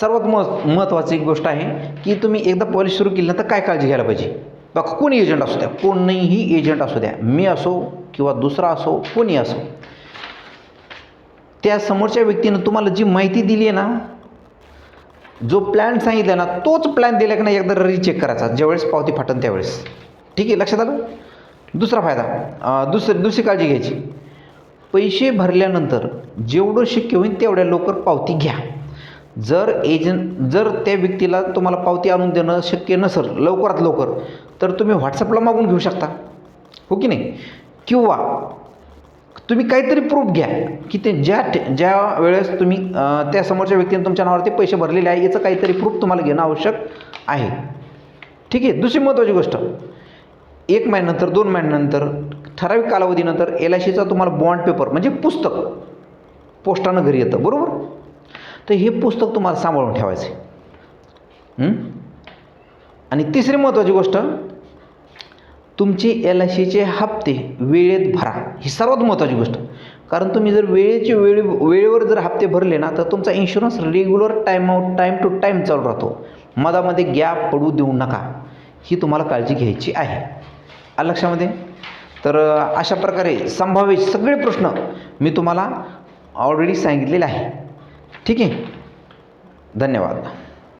सर्वात मह महत्त्वाची एक गोष्ट आहे की तुम्ही एकदा पॉलिसी सुरू केली ना तर काय काळजी घ्यायला पाहिजे? बघा कोणी एजंट असू द्या कोणीही एजंट असू द्या मी असो किंवा दुसरा असो कोणी असो. त्या समोरच्या व्यक्तीनं तुम्हाला जी माहिती दिली आहे ना जो प्लॅन सांगितला ना तोच प्लॅन दिला की नाही एकदा रिचेक करायचा. ज्यावेळेस पावती फाटन त्यावेळेस. ठीक आहे लक्षात आलं? दुसरा फायदा दुसरी दुसरी काळजी घ्यायची. पैसे भरल्यानंतर जेवढं शक्य होईल तेवढ्या लवकर पावती घ्या. जर एजंट जर त्या व्यक्तीला तुम्हाला पावती आणून देणं शक्य नसेल लवकरात लवकर तर तुम्ही व्हॉट्सअपला मागून घेऊ शकता. हो की नाही? किंवा तुम्ही काहीतरी प्रूफ घ्या की ते ज्या ज्या वेळेस तुम्ही त्या समोरच्या व्यक्तीने तुमच्या नावावरती पैसे भरलेले आहे याचं काहीतरी प्रूफ तुम्हाला घेणं आवश्यक आहे. ठीक आहे? दुसरी महत्त्वाची गोष्ट. एक महिन्यानंतर दोन महिन्यानंतर ठराविक कालावधीनंतर एल आय सीचा तुम्हाला बॉन्ड पेपर म्हणजे पुस्तक पोस्टानं घरी येतं. बरोबर? तर हे पुस्तक तुम्हाला सांभाळून ठेवायचं आहे. आणि तिसरी महत्त्वाची गोष्ट तुमचे एल आय सीचे हप्ते वेळेत भरा. ही सर्वात महत्त्वाची गोष्ट. कारण तुम्ही जर वेळेचे वेळे वेळेवर जर हप्ते भरले ना तर तुमचा insurance regular time out time to time चालू राहतो. मधामध्ये गॅप पडू देऊ नका. ही तुम्हाला काळजी घ्यायची आहे. आलं लक्षामध्ये? तर अशा प्रकारे संभाव्य सगळे प्रश्न मी तुम्हाला ऑलरेडी सांगितलेले आहे. ठीक आहे? धन्यवाद.